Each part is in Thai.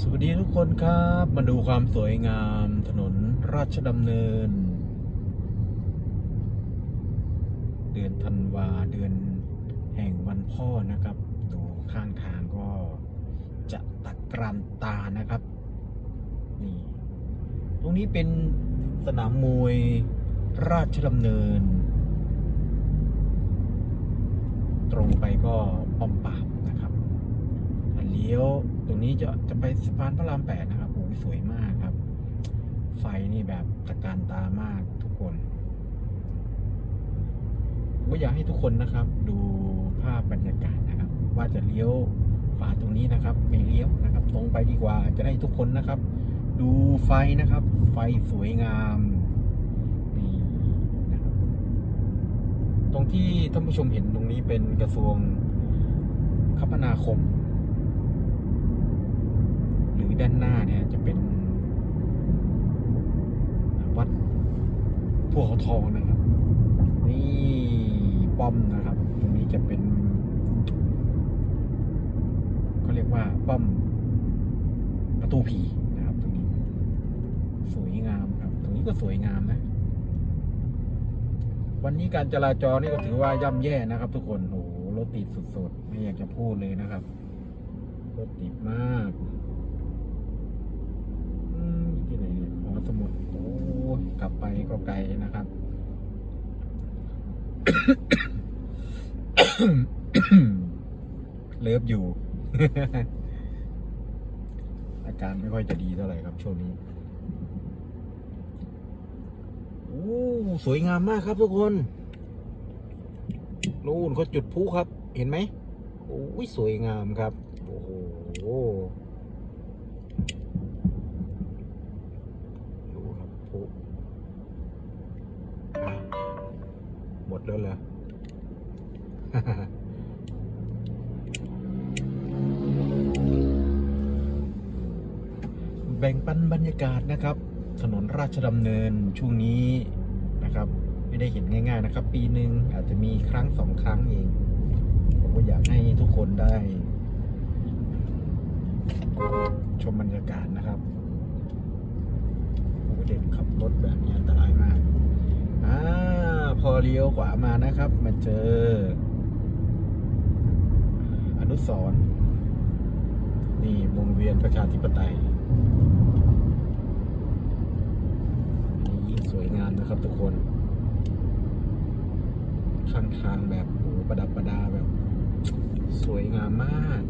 สวัสดีทุกคนครับ มาดูความสวยงามถนนราชดำเนิน เดือนธันวาเดือนแห่งวันพ่อนะครับ ดูข้างทางก็จะตะกรันตานะครับ นี่ ตรงนี้เป็นสนามมวยราชดำเนิน ตรงไปก็ป้อมปราบนะครับ เลี้ยวตรงนี้จะจะไปสะพานพระรามแปดนะครับโอ้สวยมากครับ ไฟนี่แบบตะการตามากทุกคนผมก็อยากให้ทุกคนนะครับ ดูภาพบรรยากาศนะครับ ว่าจะเลี้ยวฝาตรงนี้นะครับ ไม่เลี้ยวนะครับ ตรงไปดีกว่าจะได้ทุกคนนะครับ ดูไฟนะครับ ไฟสวยงามนี่นะครับตรงที่ท่านผู้ชมเห็นตรงนี้เป็นกระทรวงคมนาคม รือด้านหน้าเนี่ยจะเป็น วัดพัวเขาทองนะครับ นี่ป้อมนะครับ ตรงนี้จะเป็นเขาเรียกว่าป้อมประตูผีนะครับ ตรงนี้ สวยงามครับ ตรงนี้ก็สวยงามนะ วันนี้การจราจรนี่ก็ถือว่าย่ำแย่นะครับ ทุกคนโอ้โหรถติดสุดๆ ไม่อยากจะพูดเลยนะครับ รถติดมาก อืมที่ไหนเนี่ยหอสมุดโอ้ย กลับไปก็ไกลนะครับ เลิฟอยู่ อาการไม่ค่อยจะดีเท่าไหร่ครับช่วงนี้โอ้สวยงามมากครับทุกคนนู่นเขาจุดพลุครับ เห็นไหมโอ้ยสวยงามครับ โอ้โห แล้วเหรอแบ่งปันบรรยากาศนะครับ ถนนราชดำเนินช่วงนี้นะครับ ไม่ได้เห็นง่าย ๆ นะครับ ปีหนึ่งอาจจะมีครั้งสองครั้งเองผมก็อยากให้ทุกคนได้ ชมบรรยากาศนะครับโอ้เด็กขับรถแบบนี้อันตรายมาก อ่าพอเลี้ยวขวามานะครับ มาเจอ อนุสรนี่วงเวียนประชาธิปไตยนี่ยิ่งสวยงามนะครับทุกคนข้างทางแบบโอ้ประดับประดาแบบ สวยงามมาก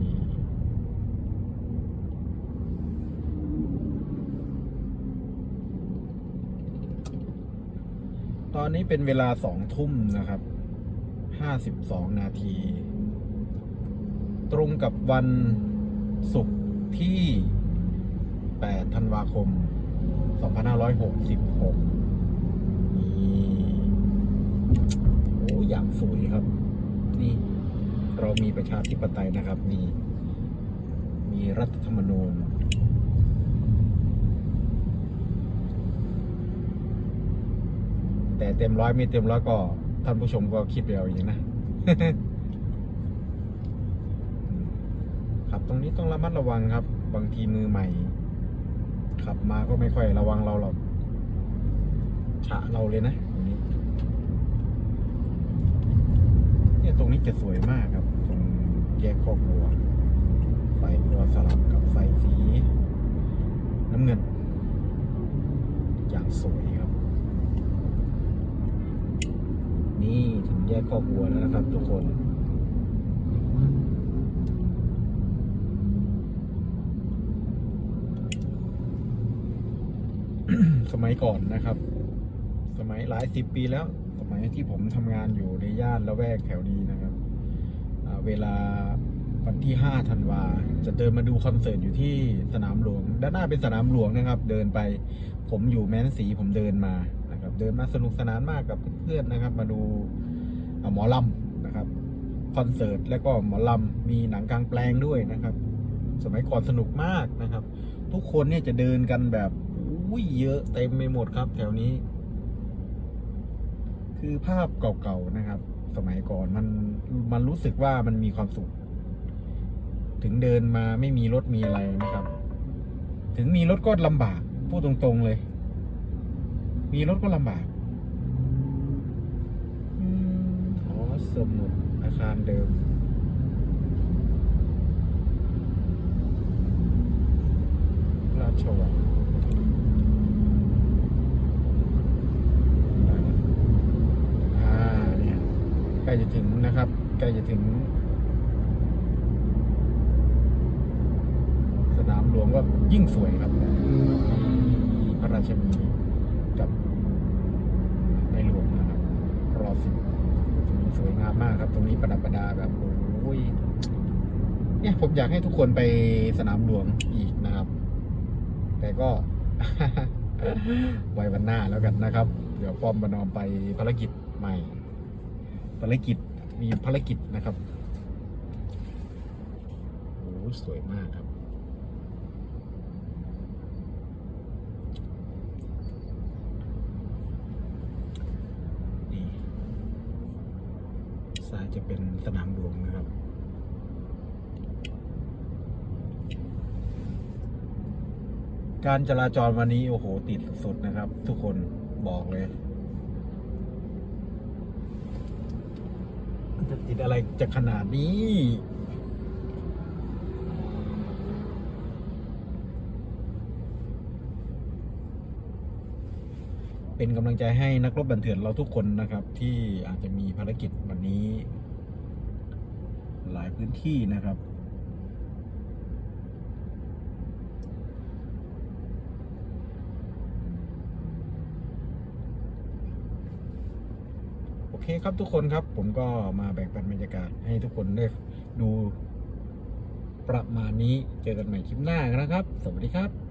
นี่ ตอนนี้เป็นเวลาสองทุ่มนะครับ ห้าสิบสองนาที ตรงกับวันศุกร์ที่8ธันวาคม2566นี่โอ้อย่างสวยครับ นี่ เรามีประชาธิปไตยนะครับมีมีรัฐธรรมนูญ แต่เต็มร้อยไม่เต็มร้อยก็ท่านผู้ชมก็คิดไปเอาเองนะขับตรงนี้ต้องระมัดระวังครับ บางทีมือใหม่ ขับมาก็ไม่ค่อยระวังเราหรอกฉะเราเลยนะตรงนี้เนี่ยตรงนี้จะสวยมากครับ ตรงแยกคอกบัวไฟบัวสลับกับไฟสี น้ำเงิน อย่างสวยครับ นี่ถึงแยกคอกบัวแล้วนะครับทุกคนสมัยก่อนนะครับ สมัยหลายสิบปีแล้ว สมัยที่ผมทำงานอยู่ในย่านละแวกแถวนี้นะครับ เวลาวันที่ห้าธันวา จะเดินมาดูคอนเสิร์ตอยู่ที่สนามหลวง ด้านหน้าเป็นสนามหลวงนะครับ เดินไป ผมอยู่แม้นสีผมเดินมา นะครับเดินมาสนุกสนานมากกับเพื่อนๆนะครับ มาดูหมอลำนะครับคอนเสิร์ตแล้วก็หมอลำมีหนังกลางแปลงด้วยนะครับ สมัยก่อนสนุกมากนะครับ ทุกคนเนี่ยจะเดินกันแบบอุ้ยเยอะเต็มไปหมดครับ แถวนี้ คือภาพเก่าๆนะครับ สมัยก่อนมันมันรู้สึกว่ามันมีความสุข ถึงเดินมาไม่มีรถมีอะไรนะครับ ถึงมีรถก็ลำบากพูดตรงๆเลย มีรถก็ลำบากอืมอ๋อสมุดอาคารเดิม ราชวังอ่าเนี่ยใกล้จะถึงนะครับ ใกล้จะถึง สนามหลวงก็ยิ่งสวยครับมีพระราชนีกับ หลวงนะครับรอสิบตรงนี้สวยงามมากครับ ตรงนี้ประดับประดาแบบโอ้ยเนี่ยผมอยากให้ทุกคนไปสนามหลวงอีกนะครับ แต่ก็ไว้วันหน้าแล้วกันนะครับ เดี๋ยวป้อมปรนอมไปภารกิจใหม่ ภารกิจมีภารกิจนะครับโอ้สวยมากครับ นี่ ซ้ายจะเป็นสนามหลวงนะครับ การจราจรวันนี้โอ้โหติดสุดๆนะครับ ทุกคนบอกเลยจะติดอะไรจะขนาดนี้ เป็นกำลังใจให้นักรบบันเถื่อนเราทุกคนนะครับ ที่อาจจะมีภารกิจวันนี้ หลายพื้นที่นะครับ โอเคครับทุกคนครับ ผมก็มาแบ่งปันบรรยากาศให้ทุกคนได้ดูประมาณนี้เจอกันใหม่คลิปหน้านะครับ สวัสดีครับ